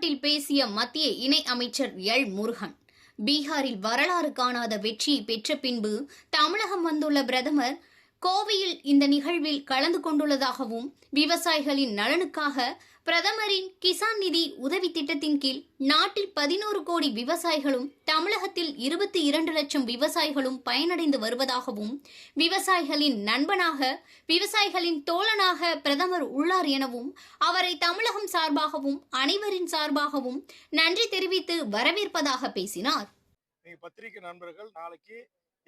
மாநாட்டில் பேசிய மத்திய இணை அமைச்சர் எல். முருகன். பீகாரில் வரலாறு காணாத வெற்றியை பெற்ற பின்பு தமிழகம் வந்துள்ள பிரதமர் கோவையில் இந்த நிகழ்வில் கலந்து கொண்டுள்ளதாகவும் விவசாயிகளின் நலனுக்காக பிரதமரின் கிசான் நிதி உதவி திட்டத்தின் கீழ் நாட்டில் பதினோரு கோடி விவசாயிகளும் தமிழகத்தில் இருபத்தி இரண்டு லட்சம் விவசாயிகளும் பயனடைந்து வருவதாகவும் விவசாயிகளின் நண்பனாக விவசாயிகளின் தோழனாக பிரதமர் உள்ளார் எனவும் அவரை தமிழகம் சார்பாகவும் அனைவரின் சார்பாகவும் நன்றி தெரிவித்து வரவேற்பதாக பேசினார். பத்திரிகை நண்பர்கள் நாளைக்கு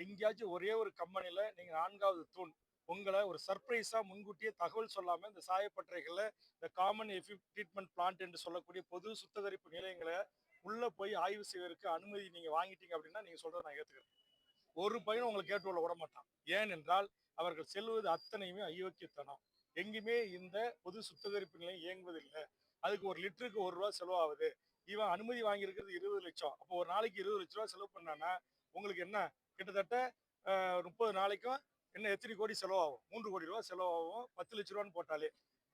எங்கேயாச்சும் ஒரே ஒரு கம்பெனியில் நீங்கள் நான்காவது தூண். உங்களை ஒரு சர்ப்ரைஸாக முன்கூட்டியே தகவல் சொல்லாமல் இந்த சாயப்பட்டறைகளில் இந்த காமன் எஃபி ட்ரீட்மெண்ட் பிளான்ட் என்று சொல்லக்கூடிய பொது சுத்திகரிப்பு நிலையங்களை உள்ளே போய் ஆய்வு செய்வதற்கு அனுமதி நீங்கள் வாங்கிட்டீங்க அப்படின்னா நீங்கள் சொல்கிறத நான் ஏற்றுக்கிறேன் ஒரு பையனும் உங்களை கேட்டு உள்ள விட மாட்டான். ஏனென்றால் அவர்கள் செல்வது அத்தனையுமே அயோக்கியத்தனம். எங்குமே இந்த பொது சுத்திகரிப்பு நிலையம் இயங்குவதில்லை. அதுக்கு ஒரு லிட்டருக்கு ஒரு ரூபா செலவாகுது. இவன் அனுமதி வாங்கியிருக்கிறது இருபது லட்சம். அப்போ ஒரு நாளைக்கு இருபது லட்ச ரூபா செலவு பண்ணானா உங்களுக்கு என்ன? கிட்டத்தட்ட முப்பது நாளைக்கும் என்ன எத்தனை கோடி செலவாகும்? மூன்று கோடி ரூபா செலவாகும். பத்து லட்ச ரூபான்னு போட்டாலே.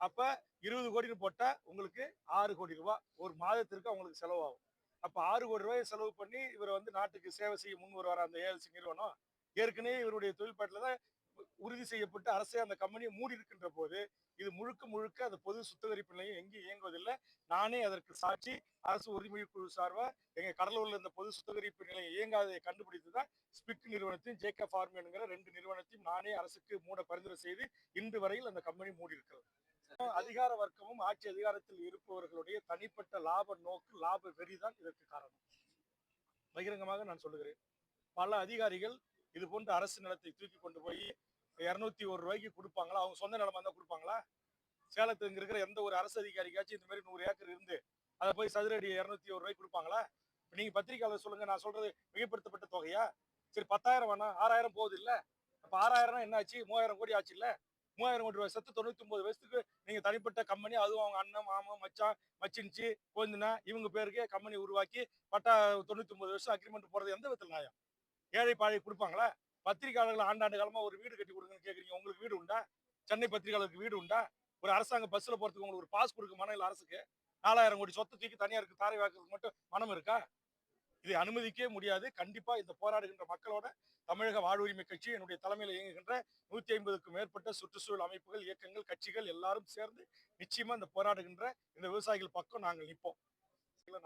அப்போ இருபது கோடின்னு போட்டால் உங்களுக்கு ஆறு கோடி ரூபா. ஒரு மாதத்திற்கு அவங்களுக்கு செலவாகும். அப்போ ஆறு கோடி ரூபாய் செலவு பண்ணி இவர் வந்து நாட்டுக்கு சேவை செய்ய முன் வருவார் அந்த ஏஎல்சி நிறுவனம்? ஏற்கனவே இவருடைய தொழில்பாட்டில் தான் உறுதி செய்யப்பட்டு அரசே அந்த கம்பெனியை மூடி இருக்கின்ற போது இது முழுக்க முழுக்க அந்த பொது சுத்திகரிப்பு நிலையம் எங்கேயும் இயங்குவதில்லை. நானே அதற்கு சாட்சி அரசு உறுதிமொழி குழு சார்பா எங்க கடலூர்ல இந்த பொது சுத்திகரிப்பு நிலையம் இயங்காததை கண்டுபிடித்து தான் ஸ்பிக் நிறுவனத்தையும் ஜேகே ஃபார்மேனுங்கிற ரெண்டு நிறுவனத்தையும் நானே அரசுக்கு மூட பரிந்துரை செய்து இன்று வரையில் அந்த கம்பெனி மூடி இருக்கிறது அதிகார வர்க்கமும் ஆட்சி அதிகாரத்தில் இருப்பவர்களுடைய தனிப்பட்ட லாப நோக்கு லாப வெறிதான் இதற்கு காரணம். பகிரங்கமாக நான் சொல்லுகிறேன். பல அதிகாரிகள் இது போன்ற அரசு நிலத்தை தூக்கி கொண்டு போய் இரநூத்தி ஒரு ரூபாய்க்கு கொடுப்பாங்களா? அவங்க சொந்த நிலமா இருந்தால் கொடுப்பாங்களா? சேலத்துல இங்க இருக்கிற எந்த ஒரு அரசு அதிகாரிக்காச்சும் இந்த மாதிரி நூறு ஏக்கர் இருந்து அதை போய் சதுரடி இரநூத்தி ஒரு ரூபாய்க்கு கொடுப்பாங்களா? இப்ப நீங்க பத்திரிக்கையாளர் சொல்லுங்க நான் சொல்றது மிகப்படுத்தப்பட்ட தொகையா? சரி பத்தாயிரம் வேணாம். ஆறாயிரம் போகுது இல்ல? அப்ப ஆறாயிரம் என்ன ஆச்சு? மூவாயிரம் கோடி ஆச்சு இல்ல? மூவாயிரம் கோடி ரூபாய் சத்து தொண்ணூத்தி ஒன்பது வயசுக்கு நீங்க தனிப்பட்ட கம்பெனி அதுவும் அவங்க அண்ணன் மாமன் மச்சான் மச்சின்ச்சு கோந்தினா இவங்க பேருக்கே கம்பெனி உருவாக்கி பட்டா தொண்ணூத்தி ஒன்பது வருஷம் அக்ரிமெண்ட் போறது எந்த விதத்தில் நியாயம்? ஏழை பாழை கொடுப்பாங்களா? பத்திரிகையாளர்கள் ஆண்டாண்டு காலமா ஒரு வீடு கட்டி கொடுங்கன்னு கேக்குறீங்க. உங்களுக்கு வீடு உண்டா? சென்னை பத்திரிகையாளருக்கு வீடு உண்டா? ஒரு அரசாங்க பஸ்ல போறதுக்கு உங்களுக்கு ஒரு பாஸ் கொடுக்க மனம் இல்லை அரசுக்கு நாலாயிரம் கோடி சொத்து தூக்கி தனியாருக்கு தாரை வாக்குறதுக்கு மட்டும் மனம் இருக்கா? இதை அனுமதிக்கவே முடியாது. கண்டிப்பா இந்த போராடுகின்ற மக்களோட தமிழக வாழ்வுரிமை கட்சி என்னுடைய தலைமையில் இயங்குகின்ற நூத்தி ஐம்பதுக்கும் மேற்பட்ட சுற்றுச்சூழல் அமைப்புகள் இயக்கங்கள் கட்சிகள் எல்லாரும் சேர்ந்து நிச்சயமா இந்த போராடுகின்ற இந்த விவசாயிகள் பக்கம் நாங்கள் நிற்போம்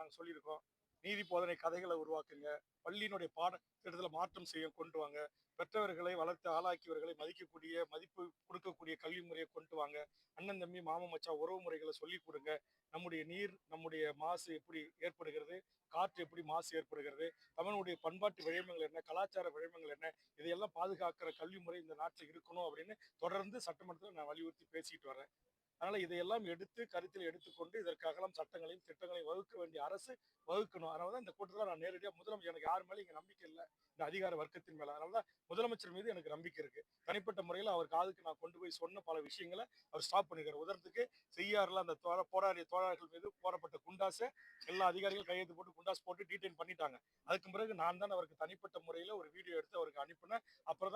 நாங்கள் சொல்லியிருக்கோம். நீதி போதனை கதைகளை உருவாக்குங்க. பள்ளியினுடைய பாடத்திட்டத்தில் மாற்றம் செய்ய கொண்டு வாங்க. பெற்றவர்களை வளர்த்து ஆளாக்கியவர்களை மதிக்கக்கூடிய மதிப்பு கொடுக்கக்கூடிய கல்வி முறையை கொண்டு வாங்க. அண்ணன் தம்பி மாமன் மச்சான் உறவு முறைகளை சொல்லி கொடுங்க. நம்முடைய நீர் நம்முடைய மாசு எப்படி ஏற்படுகிறது? காற்று எப்படி மாசு ஏற்படுகிறது? தமிழனுடைய பண்பாட்டு விழைமங்கள் என்ன? கலாச்சார விழைமங்கள் என்ன? இதையெல்லாம் பாதுகாக்கிற கல்வி முறை இந்த நாட்டில் இருக்கணும் அப்படின்னு தொடர்ந்து சட்டமன்றத்தில் நான் வலியுறுத்தி பேசிட்டு வரேன். அதனால இதையெல்லாம் எடுத்து கருத்தில் எடுத்துக்கொண்டு இதற்காகலாம் சட்டங்களையும் திட்டங்களையும் வகுக்க வேண்டிய அரசு வகுக்கணும். அதனால தான் இந்த கூட்டத்தில் நான் நேரடியாக முதலமைச்சர் எனக்கு யார் மேலே இங்கே நம்பிக்கை இல்லை. இந்த அதிகார வர்க்கத்தின் மேல. அதனால தான் முதலமைச்சர் மீது எனக்கு நம்பிக்கை இருக்கு. தனிப்பட்ட முறையில் அவர் காதுக்கு நான் கொண்டு போய் சொன்ன பல விஷயங்களை அவர் ஸ்டாப் பண்ணிருக்காரு. உதாரணத்துக்கு செய்யாறுல அந்த தோழ போராடிய தோழர்கள் மீது போடப்பட்ட குண்டாஸை எல்லா அதிகாரிகளும் கையெழுத்து போட்டு குண்டாஸ் போட்டு டீடைன் பண்ணிட்டாங்க. அதுக்கு பிறகு நான் தான் அவருக்கு தனிப்பட்ட முறையில் ஒரு வீடியோ எடுத்து அவருக்கு அனுப்பினேன்.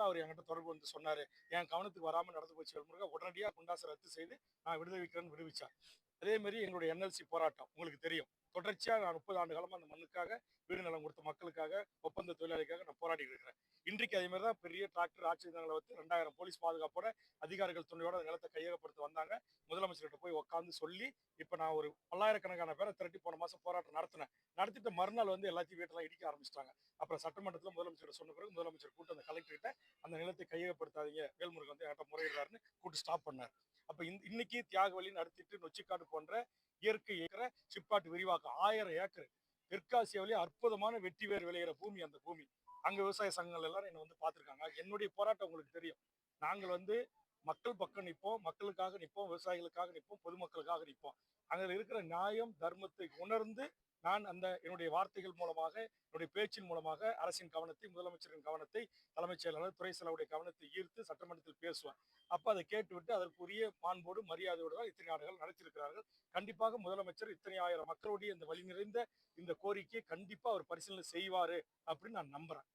அவர் என்கிட்ட தொடர்பு வந்து சொன்னாரு. என் கவனத்துக்கு வராமல் நடந்து போச்சு முருக உடனடியாக குண்டாசை ரத்து செய்து நான் விடுவிக்கிறேன்னு விடுவிச்சார். அதே மாதிரி எங்களுடைய என்எல்சி போராட்டம் உங்களுக்கு தெரியும். தொடர்ச்சியாக நான் முப்பது ஆண்டு காலமாக அந்த மண்ணுக்காக வீடு நலம் கொடுத்த மக்களுக்காக ஒப்பந்த தொழிலாளிக்காக நான் போராடி இருக்கிறேன். இன்றைக்கு அதே மாதிரி தான் பெரிய டிராக்டர் ஆட்சி நிலங்களை வச்சு ரெண்டாயிரம் போலீஸ் பாதுகாப்போட அதிகாரிகள் துணையோட அந்த நிலத்தை கையகப்படுத்த வந்தாங்க. முதலமைச்சர்கிட்ட போய் உட்காந்து சொல்லி இப்போ நான் ஒரு பல்லாயிரக்கணக்கான பேரை திரட்டி போன மாதம் போராட்டம் நடத்தினேன். நடத்திட்டு மறுநாள் வந்து எல்லாத்தையும் வீட்டெல்லாம் இடிக்க ஆரம்பிச்சிட்டாங்க. அப்புறம் சட்டமன்றத்தில் முதலமைச்சர் சொன்ன பிறகு முதலமைச்சர் கூட்டம் அந்த கலெக்டர்கிட்ட அந்த நிலத்தை கையகப்படுத்தாதீங்க வேல்முருகன் வந்து என்கிட்ட முறையிடுறாருன்னு கூட்டு ஸ்டாப் பண்ணார். அப்ப இன்னைக்கு தியாக தியாகவழி நடத்திட்டு நொச்சிக்காடு போன்ற இயற்கை ஏக்கர சிப்பாட்டு விரிவாக்கம் ஆயிரம் ஏக்கர் தெற்காசியாவிலேயே அற்புதமான வெற்றி வேர் விளையிற பூமி அந்த பூமி. அங்க விவசாய சங்கங்கள் எல்லாரும் என்ன வந்து பார்த்துருக்காங்க. என்னுடைய போராட்டம் உங்களுக்கு தெரியும். நாங்கள் வந்து மக்கள் பக்கம் நிற்போம் மக்களுக்காக நிற்போம் விவசாயிகளுக்காக நிற்போம் பொதுமக்களுக்காக நிற்போம். அங்க இருக்கிற நியாயம் தர்மத்தை உணர்ந்து நான் அந்த என்னுடைய வார்த்தைகள் மூலமாக என்னுடைய பேச்சின் மூலமாக அரசின் கவனத்தை முதலமைச்சரின் கவனத்தை தலைமைச் செயலாளர் துறை செலவுடைய கவனத்தை ஈர்த்து சட்டமன்றத்தில் பேசுவேன். அப்போ அதை கேட்டுவிட்டு அதற்குரிய மாண்போடு மரியாதையோடு தான் இத்தனை ஆண்டுகள் நடத்தியிருக்கிறார்கள். கண்டிப்பாக முதலமைச்சர் இத்தனை ஆயிரம் மக்களுடைய இந்த வழி நிறைந்த இந்த கோரிக்கையை கண்டிப்பாக அவர் பரிசீலனை செய்வார் அப்படின்னு நான் நம்புறேன்.